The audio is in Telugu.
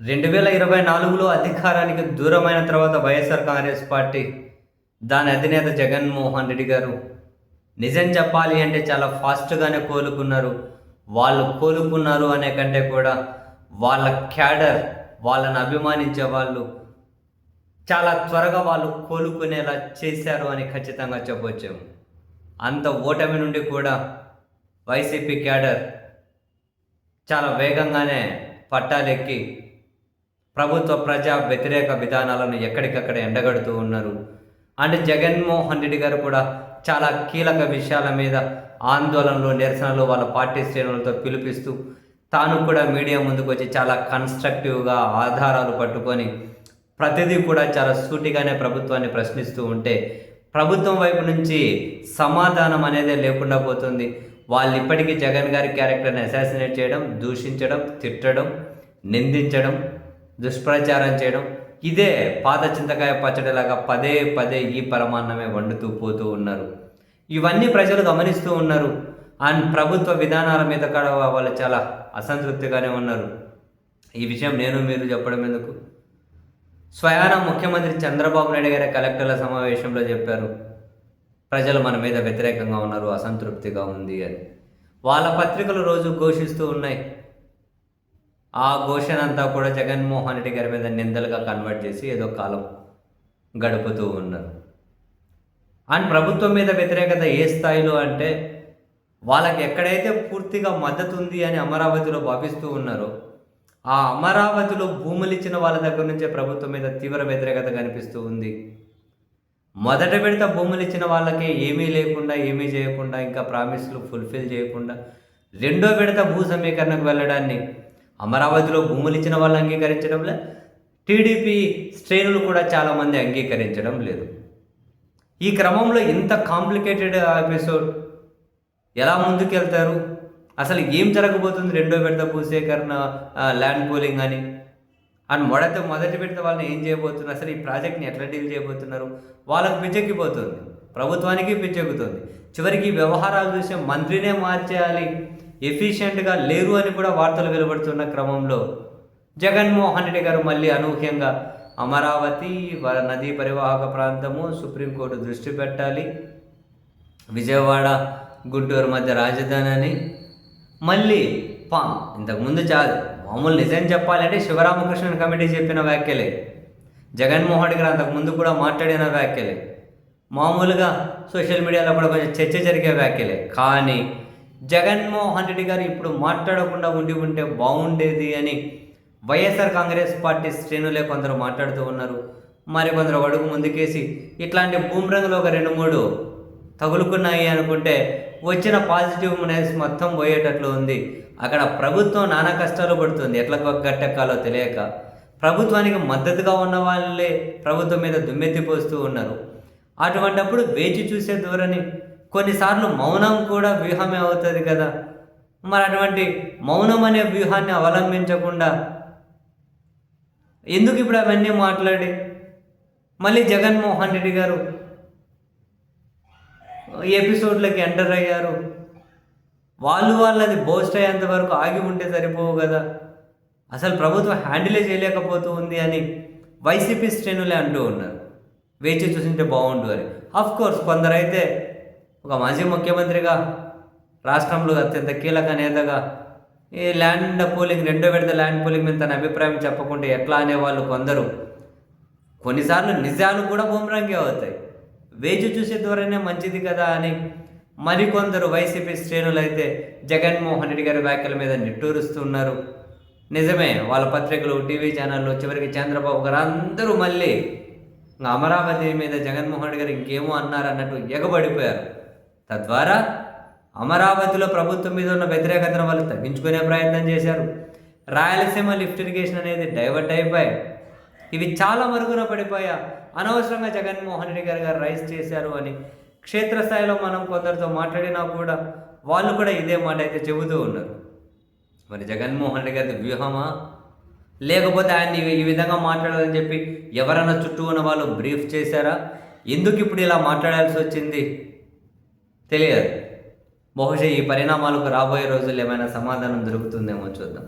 రెండు వేల ఇరవై నాలుగులో అధికారానికి దూరమైన తర్వాత వైఎస్ఆర్ కాంగ్రెస్ పార్టీ దాని అధినేత జగన్మోహన్ రెడ్డి గారు నిజం చెప్పాలి అంటే చాలా ఫాస్ట్గానే కోలుకున్నారు. వాళ్ళు కోలుకున్నారు అనే కంటే కూడా వాళ్ళ క్యాడర్ వాళ్ళని అభిమానించే వాళ్ళు చాలా త్వరగా వాళ్ళు కోలుకునేలా చేశారు అని ఖచ్చితంగా చెప్పవచ్చు అంత ఓటమి నుండి కూడా వైసీపీ క్యాడర్ చాలా వేగంగానే పట్టాలెక్కి ప్రభుత్వ ప్రజా వ్యతిరేక విధానాలను ఎక్కడికక్కడ ఎండగడుతూ ఉన్నారు. అండ్ జగన్మోహన్ రెడ్డి గారు కూడా చాలా కీలక విషయాల మీద ఆందోళనలు నిరసనలు వాళ్ళ పార్టీ శ్రేణులతో పిలిపిస్తూ తాను కూడా మీడియా ముందుకు వచ్చి చాలా కన్స్ట్రక్టివ్గా ఆధారాలు పట్టుకొని ప్రతిదీ కూడా చాలా సూటిగానే ప్రభుత్వాన్ని ప్రశ్నిస్తూ ఉంటే ప్రభుత్వం వైపు నుంచి సమాధానం అనేది లేకుండా పోతుంది. వాళ్ళు ఇప్పటికీ జగన్ గారి క్యారెక్టర్ని అసాసినేట్ చేయడం దూషించడం తిట్టడం నిందించడం దుష్ప్రచారం చేయడం. ఇదే పాత చింతకాయ పచ్చడిలాగా పదే పదే ఈ పరమాన్నమే వండుతూ పోతూ ఉన్నారు. ఇవన్నీ ప్రజలు గమనిస్తూ ఉన్నారు. అండ్ ప్రభుత్వ విధానాల మీద కూడా వాళ్ళు చాలా అసంతృప్తిగానే ఉన్నారు. ఈ విషయం నేను మీరు చెప్పడం ఎందుకు? స్వయాన ముఖ్యమంత్రి చంద్రబాబు నాయుడు గారి కలెక్టర్ల సమావేశంలో చెప్పారు. ప్రజలు మన మీద వ్యతిరేకంగా ఉన్నారు అసంతృప్తిగా ఉంది అని. వాళ్ళ పత్రికలు రోజు ఘోషిస్తూ ఉన్నాయి. ఆ ఘోషణంతా కూడా జగన్మోహన్ రెడ్డి గారి మీద నిందలుగా కన్వర్ట్ చేసి ఏదో కాలం గడుపుతూ ఉన్నారు. అండ్ ప్రభుత్వం మీద వ్యతిరేకత ఏ స్థాయిలో అంటే వాళ్ళకి ఎక్కడైతే పూర్తిగా మద్దతు ఉంది అని అమరావతిలో భావిస్తూ ఉన్నారో ఆ అమరావతిలో భూములు ఇచ్చిన వాళ్ళ దగ్గర నుంచే ప్రభుత్వం మీద తీవ్ర వ్యతిరేకత కనిపిస్తూ ఉంది. మొదట విడత భూములు ఇచ్చిన వాళ్ళకి ఏమీ లేకుండా ఏమీ చేయకుండా ఇంకా ప్రామిస్లు ఫుల్ఫిల్ చేయకుండా రెండో విడత భూ సమీకరణకు వెళ్ళడాన్ని అమరావతిలో భూములు ఇచ్చిన వాళ్ళు లేదు. టీడీపీ శ్రేణులు కూడా చాలామంది అంగీకరించడం లేదు. ఈ క్రమంలో ఇంత కాంప్లికేటెడ్ ఎపిసోడ్ ఎలా ముందుకెళ్తారు? అసలు ఏం జరగబోతుంది రెండో విడత భూసేకరణ ల్యాండ్ పూలింగ్ అని? అండ్ మొదట మొదటి విడత వాళ్ళని ఏం చేయబోతున్నారు? అసలు ఈ ప్రాజెక్ట్ని ఎట్లా డీల్ చేయబోతున్నారు? వాళ్ళకు పిచ్చెక్కిపోతుంది. ప్రభుత్వానికి పిచ్చెక్కుతుంది. చివరికి వ్యవహారాల విషయం మంత్రినే మార్చేయాలి. ఎఫిషియెంట్గా లేరు అని కూడా వార్తలు వెలువడుతున్న క్రమంలో జగన్మోహన్ రెడ్డి గారు మళ్ళీ అనూహ్యంగా అమరావతి నదీ పరివాహక ప్రాంతము సుప్రీంకోర్టు దృష్టి పెట్టాలి. విజయవాడ గుంటూరు మధ్య రాజధాని అని. మళ్ళీ పా ఇంతకుముందు చాలు మామూలు నిజం చెప్పాలంటే శివరామకృష్ణన్ కమిటీ చెప్పిన వ్యాఖ్యలే. జగన్మోహన్ రెడ్డి గారు అంతకుముందు కూడా మాట్లాడిన వ్యాఖ్యలే. మామూలుగా సోషల్ మీడియాలో కూడా కొంచెం చర్చ జరిగే వ్యాఖ్యలే. కానీ జగన్మోహన్ రెడ్డి గారు ఇప్పుడు మాట్లాడకుండా ఉండి ఉంటే బాగుండేది అని వైఎస్ఆర్ కాంగ్రెస్ పార్టీ శ్రేణులే కొందరు మాట్లాడుతూ ఉన్నారు. మరి కొందరు అడుగు ముందుకేసి ఇట్లాంటి బూమ్రంగులు ఒక రెండు మూడు తగులుకున్నాయి అనుకుంటే వచ్చిన పాజిటివ్నెస్ మొత్తం పోయేటట్లు ఉంది. అక్కడ ప్రభుత్వం నానా కష్టాలు పడుతుంది. ఎట్లా గట్టెక్కాలో తెలియక. ప్రభుత్వానికి మద్దతుగా ఉన్న వాళ్ళే ప్రభుత్వం మీద దుమ్మెత్తిపోస్తూ ఉన్నారు. అటువంటప్పుడు వేచి చూసే ధోరణి కొన్నిసార్లు మౌనం కూడా వ్యూహమే అవుతుంది కదా. మరి అటువంటి మౌనం అనే వ్యూహాన్ని అవలంబించకుండా ఎందుకు ఇప్పుడు అవన్నీ మాట్లాడి? మళ్ళీ జగన్మోహన్ రెడ్డి గారు ఎపిసోడ్లకి ఎంటర్ అయ్యారు. వాళ్ళు వాళ్ళది బోస్ట్ అయ్యేంత వరకు ఆగి ఉంటే సరిపోవు కదా. అసలు ప్రభుత్వం హ్యాండిలే చేయలేకపోతూ ఉంది అని వైసీపీ శ్రేణులే అంటూ ఉన్నారు. వేచి చూసింటే బాగుండు అని. ఆఫ్ కోర్స్ కొందరైతే ఒక మాజీ ముఖ్యమంత్రిగా రాష్ట్రంలో అత్యంత కీలక నేతగా ఈ ల్యాండ్ పోలింగ్ రెండో విడత ల్యాండ్ పోలింగ్ మీద తన అభిప్రాయం చెప్పకుంటే ఎట్లా అనేవాళ్ళు కొందరు. కొన్నిసార్లు నిజాలు కూడా బొమ్మరంగే అవుతాయి. వేచి చూసే ద్వారానే మంచిది కదా అని మరికొందరు వైసీపీ శ్రేణులు అయితే జగన్మోహన్ రెడ్డి గారి వ్యాఖ్యల మీద నిట్టూరుస్తున్నారు నిజమే వాళ్ళ పత్రికలు టీవీ ఛానళ్ళు చివరికి చంద్రబాబు గారు అందరూ మళ్ళీ ఇంకా అమరావతి మీద జగన్మోహన్ రెడ్డి గారు ఇంకేమో అన్నారు అన్నట్టు ఎగబడిపోయారు. తద్వారా అమరావతిలో ప్రభుత్వం మీద ఉన్న వ్యతిరేకతను వాళ్ళు తగ్గించుకునే ప్రయత్నం చేశారు. రాయలసీమ లిఫ్ట్ ఇరిగేషన్ అనేది డైవర్ట్ అయిపోయాయి. ఇవి చాలా మరుగున పడిపోయా. అనవసరంగా జగన్మోహన్ రెడ్డి గారు గారు రైస్ చేశారు అని క్షేత్రస్థాయిలో మనం కొందరితో మాట్లాడినా కూడా వాళ్ళు కూడా ఇదే మాట అయితే చెబుతూ ఉన్నారు. మరి జగన్మోహన్ రెడ్డి గారి వ్యూహమా? లేకపోతే ఆయన ఈ- ఈ విధంగా మాట్లాడాలని చెప్పి ఎవరైనా చుట్టూ ఉన్న వాళ్ళు బ్రీఫ్ చేశారా? ఎందుకు ఇప్పుడు ఇలా మాట్లాడాల్సి వచ్చింది? తెలియదు. బహుశా ఈ పరిణామాలకు రాబోయే రోజుల్లో ఏమైనా సమాధానం దొరుకుతుందేమో చూద్దాం.